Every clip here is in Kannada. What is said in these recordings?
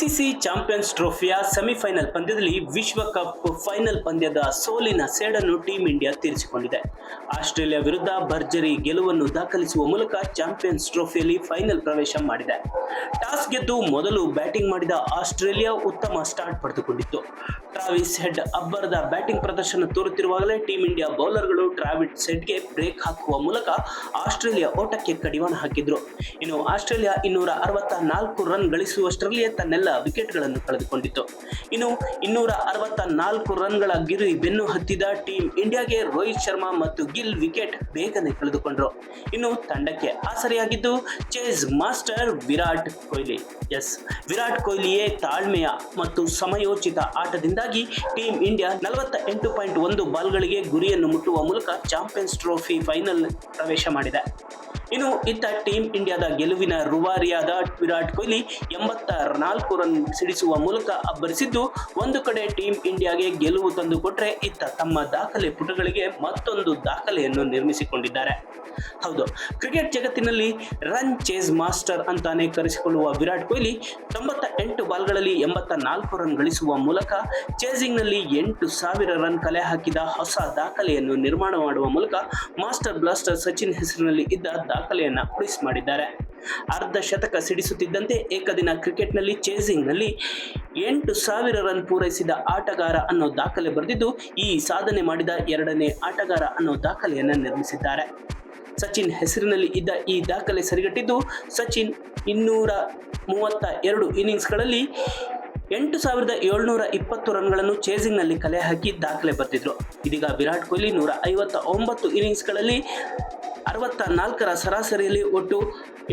ಐಸಿಸಿ ಚಾಂಪಿಯನ್ಸ್ ಟ್ರೋಫಿಯ ಸೆಮಿಫೈನಲ್ ಪಂದ್ಯದಲ್ಲಿ ವಿಶ್ವಕಪ್ ಫೈನಲ್ ಪಂದ್ಯದ ಸೋಲಿನ ಸೇಡನ್ನು ಟೀಂ ಇಂಡಿಯಾ ತೀರಿಸಿಕೊಂಡಿದೆ. ಆಸ್ಟ್ರೇಲಿಯಾ ವಿರುದ್ಧ ಭರ್ಜರಿ ಗೆಲುವನ್ನು ದಾಖಲಿಸುವ ಮೂಲಕ ಚಾಂಪಿಯನ್ಸ್ ಟ್ರೋಫಿಯಲ್ಲಿ ಫೈನಲ್ ಪ್ರವೇಶ ಮಾಡಿದೆ. ಟಾಸ್ ಗೆದ್ದು ಮೊದಲು ಬ್ಯಾಟಿಂಗ್ ಮಾಡಿದ ಆಸ್ಟ್ರೇಲಿಯಾ ಉತ್ತಮ ಸ್ಟಾರ್ಟ್ ಪಡೆದುಕೊಂಡಿತ್ತು. ಟ್ರಾವಿಸ್ ಹೆಡ್ ಅಬ್ಬರದ ಬ್ಯಾಟಿಂಗ್ ಪ್ರದರ್ಶನ ತೋರುತ್ತಿರುವಾಗಲೇ ಟೀಂ ಇಂಡಿಯಾ ಬೌಲರ್ಗಳು ಟ್ರಾವಿಸ್ ಹೆಡ್ಗೆ ಬ್ರೇಕ್ ಹಾಕುವ ಮೂಲಕ ಆಸ್ಟ್ರೇಲಿಯಾ ಓಟಕ್ಕೆ ಕಡಿವಾಣ ಹಾಕಿದ್ರು. ಇನ್ನು ಆಸ್ಟ್ರೇಲಿಯಾ ಇನ್ನೂರ ಅರವತ್ತ ನಾಲ್ಕು ರನ್ ಗಳಿಸುವಷ್ಟರಲ್ಲಿಯೇ ತನ್ನೆಲ್ಲ ವಿಕೆಟ್ಗಳನ್ನು ಕಳೆದುಕೊಂಡಿತ್ತು. ಇನ್ನು ಇನ್ನೂರ ಅರವತ್ತ ನಾಲ್ಕು ರನ್ಗಳ ಗಿರಿ ಬೆನ್ನು ಹತ್ತಿದ ಟೀಂ ಇಂಡಿಯಾಗೆ ರೋಹಿತ್ ಶರ್ಮಾ ಮತ್ತು ಗಿಲ್ ವಿಕೆಟ್ ಬೇಗನೆ ಕಳೆದುಕೊಂಡ್ರು. ಇನ್ನು ತಂಡಕ್ಕೆ ಆಸರೆಯಾಗಿದ್ದು chase master Virat Kohli. Yes, Virat ಕೊಹ್ಲಿಯೇ ತಾಳ್ಮೆಯ ಮತ್ತು ಸಮಯೋಚಿತ ಆಟದಿಂದಾಗಿ ಟೀಂ ಇಂಡಿಯಾ ನಲವತ್ತ ಎಂಟು ಪಾಯಿಂಟ್ ಒಂದು ಬಾಲ್ಗಳಿಗೆ ಗುರಿಯನ್ನು ಮುಟ್ಟುವ ಮೂಲಕ ಚಾಂಪಿಯನ್ಸ್ ಟ್ರೋಫಿ ಫೈನಲ್ ಪ್ರವೇಶ ಮಾಡಿದೆ. ಇನ್ನು ಇತ್ತ ಟೀಂ ಇಂಡಿಯಾದ ಗೆಲುವಿನ ರುವಾರಿಯಾದ ವಿರಾಟ್ ಕೊಹ್ಲಿ ಎಂಬತ್ತ ನಾಲ್ಕು ರನ್ ಸಿಡಿಸುವ ಮೂಲಕ ಅಬ್ಬರಿಸಿದ್ದು, ಒಂದು ಕಡೆ ಟೀಂ ಇಂಡಿಯಾಗೆ ಗೆಲುವು ತಂದುಕೊಟ್ರೆ ಇತ್ತ ತಮ್ಮ ದಾಖಲೆ ಪುಟಗಳಿಗೆ ಮತ್ತೊಂದು ದಾಖಲೆಯನ್ನು ನಿರ್ಮಿಸಿಕೊಂಡಿದ್ದಾರೆ. ಹೌದು, ಕ್ರಿಕೆಟ್ ಜಗತ್ತಿನಲ್ಲಿ ರನ್ ಚೇಸ್ ಮಾಸ್ಟರ್ ಅಂತಾನೆ ಕರೆಸಿಕೊಳ್ಳುವ ವಿರಾಟ್ ಕೊಹ್ಲಿ ತೊಂಬತ್ತ ಎಂಟು ಬಾಲ್ಗಳಲ್ಲಿ ಎಂಬತ್ತ ನಾಲ್ಕು ರನ್ ಗಳಿಸುವ ಮೂಲಕ ಚೇಸಿಂಗ್ನಲ್ಲಿ ಎಂಟು ಸಾವಿರ ರನ್ ಕಲೆ ಹಾಕಿದ ಹೊಸ ದಾಖಲೆಯನ್ನು ನಿರ್ಮಾಣ ಮಾಡುವ ಮೂಲಕ ಮಾಸ್ಟರ್ ಬ್ಲಾಸ್ಟರ್ ಸಚಿನ್ ಹೆಸರಿನಲ್ಲಿ ಇದ್ದ ದಾಖಲೆಯನ್ನ ಮಾಡಿದ್ದಾರೆ. ಅರ್ಧ ಶತಕ ಸಿಡಿಸುತ್ತಿದ್ದಂತೆ ಏಕದಿನ ಕ್ರಿಕೆಟ್ನಲ್ಲಿ ಚೇಸಿಂಗ್ನಲ್ಲಿ ಎಂಟು ಸಾವಿರ ರನ್ ಪೂರೈಸಿದ ಆಟಗಾರ ಅನ್ನೋ ದಾಖಲೆ ಬರೆದಿದ್ದು, ಈ ಸಾಧನೆ ಮಾಡಿದ ಎರಡನೇ ಆಟಗಾರ ಅನ್ನೋ ದಾಖಲೆಯನ್ನು ನಿರ್ಮಿಸಿದ್ದಾರೆ. ಸಚಿನ್ ಹೆಸರಿನಲ್ಲಿ ಇದ್ದ ಈ ದಾಖಲೆ ಸರಿಗಟ್ಟಿದ್ದು, ಸಚಿನ್ ಇನ್ನೂರ ಮೂವತ್ತ ಎರಡು ಇನ್ನಿಂಗ್ಸ್ಗಳಲ್ಲಿ ಎಂಟು ಸಾವಿರದ ಏಳ್ನೂರ ಇಪ್ಪತ್ತು ರನ್ಗಳನ್ನು ಚೇಸಿಂಗ್ನಲ್ಲಿ ಕಲೆ ಹಾಕಿ ದಾಖಲೆ ಬರೆದಿದ್ರು ಇದೀಗ ವಿರಾಟ್ ಕೊಹ್ಲಿ ನೂರ ಐವತ್ತ ಒಂಬತ್ತು ಇನ್ನಿಂಗ್ಸ್ಗಳಲ್ಲಿ ಅರವತ್ತ ನಾಲ್ಕರ ಸರಾಸರಿಯಲ್ಲಿ ಒಟ್ಟು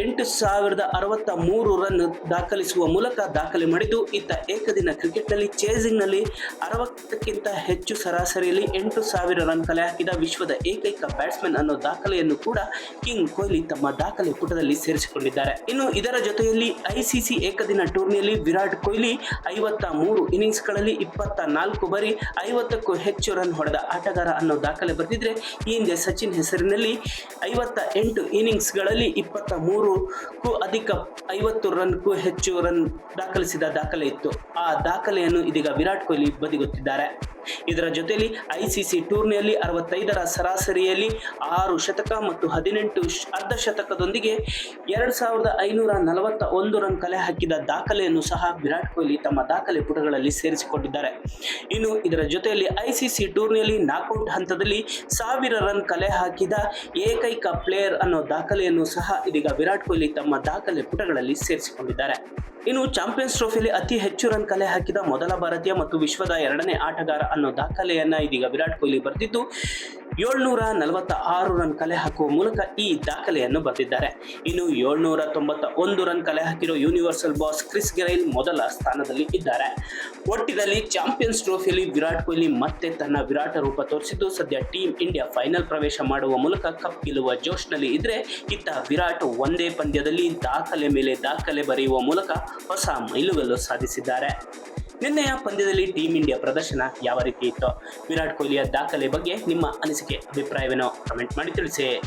ಎಂಟು ಸಾವಿರದ ಅರವತ್ತ ಮೂರು ರನ್ ದಾಖಲಿಸುವ ಮೂಲಕ ದಾಖಲೆ ಮಾಡಿದ್ದು, ಇತ್ತ ಏಕದಿನ ಕ್ರಿಕೆಟ್ನಲ್ಲಿ ಚೇಸಿಂಗ್ನಲ್ಲಿ ಅರವತ್ತಕ್ಕಿಂತ ಹೆಚ್ಚು ಸರಾಸರಿಯಲ್ಲಿ ಎಂಟು ಸಾವಿರ ರನ್ ಕಲೆ ಹಾಕಿದ ವಿಶ್ವದ ಏಕೈಕ ಬ್ಯಾಟ್ಸ್ಮನ್ ಅನ್ನೋ ದಾಖಲೆಯನ್ನು ಕೂಡ ಕಿಂಗ್ ಕೊಹ್ಲಿ ತಮ್ಮ ದಾಖಲೆ ಪುಟದಲ್ಲಿ ಸೇರಿಸಿಕೊಂಡಿದ್ದಾರೆ. ಇನ್ನು ಇದರ ಜೊತೆಯಲ್ಲಿ ಐಸಿಸಿ ಏಕದಿನ ಟೂರ್ನಿಯಲ್ಲಿ ವಿರಾಟ್ ಕೊಹ್ಲಿ ಐವತ್ತ ಮೂರು ಇನ್ನಿಂಗ್ಸ್ಗಳಲ್ಲಿ ಇಪ್ಪತ್ತ ನಾಲ್ಕು ಬಾರಿ ಐವತ್ತಕ್ಕೂ ಹೆಚ್ಚು ರನ್ ಹೊಡೆದ ಆಟಗಾರ ಅನ್ನೋ ದಾಖಲೆ ಬರೆದಿದ್ರೆ, ಈ ಹಿಂದೆ ಸಚಿನ್ ಹೆಸರಿನಲ್ಲಿ ಐವತ್ತ ಎಂಟು ಇನ್ನಿಂಗ್ಸ್ಗಳಲ್ಲಿ ಇಪ್ಪತ್ತ ಮೂರಕ್ಕೂ ಅಧಿಕ ಐವತ್ತು ರನ್ಗೂ ಹೆಚ್ಚು ರನ್ ದಾಖಲಿಸಿದ ದಾಖಲೆ ಇತ್ತು ಆ ದಾಖಲೆಯನ್ನು ಇದೀಗ ವಿರಾಟ್ ಕೊಹ್ಲಿ ಬದಿಗೊತ್ತಿದ್ದಾರೆ. ಇದರ ಜೊತೆಯಲ್ಲಿ ಐಸಿಸಿ ಟೂರ್ನಿಯಲ್ಲಿ ಅರವತ್ತೈದರ ಸರಾಸರಿಯಲ್ಲಿ ಆರು ಶತಕ ಮತ್ತು ಹದಿನೆಂಟು ಅರ್ಧ ಶತಕದೊಂದಿಗೆ ಎರಡು ಸಾವಿರದ ಐನೂರ ನಲವತ್ತ ಒಂದು ರನ್ ಕಲೆ ಹಾಕಿದ ದಾಖಲೆಯನ್ನು ಸಹ ವಿರಾಟ್ ಕೊಹ್ಲಿ ತಮ್ಮ ದಾಖಲೆ ಪುಟಗಳಲ್ಲಿ ಸೇರಿಸಿಕೊಂಡಿದ್ದಾರೆ. ಇನ್ನು ಇದರ ಜೊತೆಯಲ್ಲಿ ಐಸಿಸಿ ಟೂರ್ನಿಯಲ್ಲಿ ನಾಕೌಟ್ ಹಂತದಲ್ಲಿ ಸಾವಿರ ರನ್ ಕಲೆ ಹಾಕಿದ ಏಕೈಕ ಪ್ಲೇಯರ್ ಅನ್ನೋ ದಾಖಲೆಯನ್ನು ಸಹ ಇದೀಗ ವಿರಾಟ್ ಕೊಹ್ಲಿ ತಮ್ಮ ದಾಖಲೆ ಪುಟಗಳಲ್ಲಿ ಸೇರಿಸಿಕೊಂಡಿದ್ದಾರೆ. ಇನ್ನು ಚಾಂಪಿಯನ್ಸ್ ಟ್ರೋಫಿಯಲ್ಲಿ ಅತಿ ಹೆಚ್ಚು ರನ್ ಕಲೆ ಹಾಕಿದ ಮೊದಲ ಭಾರತೀಯ ಮತ್ತು ವಿಶ್ವದ ಎರಡನೇ ಆಟಗಾರ ಅನ್ನೋ ದಾಖಲೆಯನ್ನ ಇದೀಗ ವಿರಾಟ್ ಕೊಹ್ಲಿ ಬರೆದಿದ್ದು ಏಳ್ನೂರ ನಲವತ್ತ ಆರು ರನ್ ಕಲೆ ಹಾಕುವ ಮೂಲಕ ಈ ದಾಖಲೆಯನ್ನು ಬರೆದಿದ್ದಾರೆ. ಇನ್ನು ಏಳ್ನೂರ ತೊಂಬತ್ತ ಒಂದು ರನ್ ಕಲೆ ಹಾಕಿರೋ ಯೂನಿವರ್ಸಲ್ ಬಾಸ್ ಕ್ರಿಸ್ ಗೆರೈಲ್ ಮೊದಲ ಸ್ಥಾನದಲ್ಲಿ ಇದ್ದಾರೆ. ಒಟ್ಟಿನಲ್ಲಿ ಚಾಂಪಿಯನ್ಸ್ ಟ್ರೋಫಿಯಲ್ಲಿ ವಿರಾಟ್ ಕೊಹ್ಲಿ ಮತ್ತೆ ತನ್ನ ವಿರಾಟ ರೂಪ ತೋರಿಸಿದ್ದು ಸದ್ಯ ಟೀಂ ಇಂಡಿಯಾ ಫೈನಲ್ ಪ್ರವೇಶ ಮಾಡುವ ಮೂಲಕ ಕಪ್ ಗೆಲ್ಲುವ ಜೋಶ್ನಲ್ಲಿ ಇದ್ರೆ ಇತ್ತ ವಿರಾಟ್ ಒಂದೇ ಪಂದ್ಯದಲ್ಲಿ ದಾಖಲೆ ಮೇಲೆ ದಾಖಲೆ ಬರೆಯುವ ಮೂಲಕ ಹೊಸ ಮೈಲುಗಲ್ಲು ಸಾಧಿಸಿದ್ದಾರೆ. ನಿನ್ನೆಯ ಪಂದ್ಯದಲ್ಲಿ ಟೀಂ ಇಂಡಿಯಾ ಪ್ರದರ್ಶನ ಯಾವ ರೀತಿ ಇತ್ತು? ವಿರಾಟ್ ಕೊಹ್ಲಿಯ ದಾಖಲೆ ಬಗ್ಗೆ ನಿಮ್ಮ ಅನಿಸಿಕೆ, ಅಭಿಪ್ರಾಯವೇನೋ ಕಮೆಂಟ್ ಮಾಡಿ ತಿಳಿಸಿ.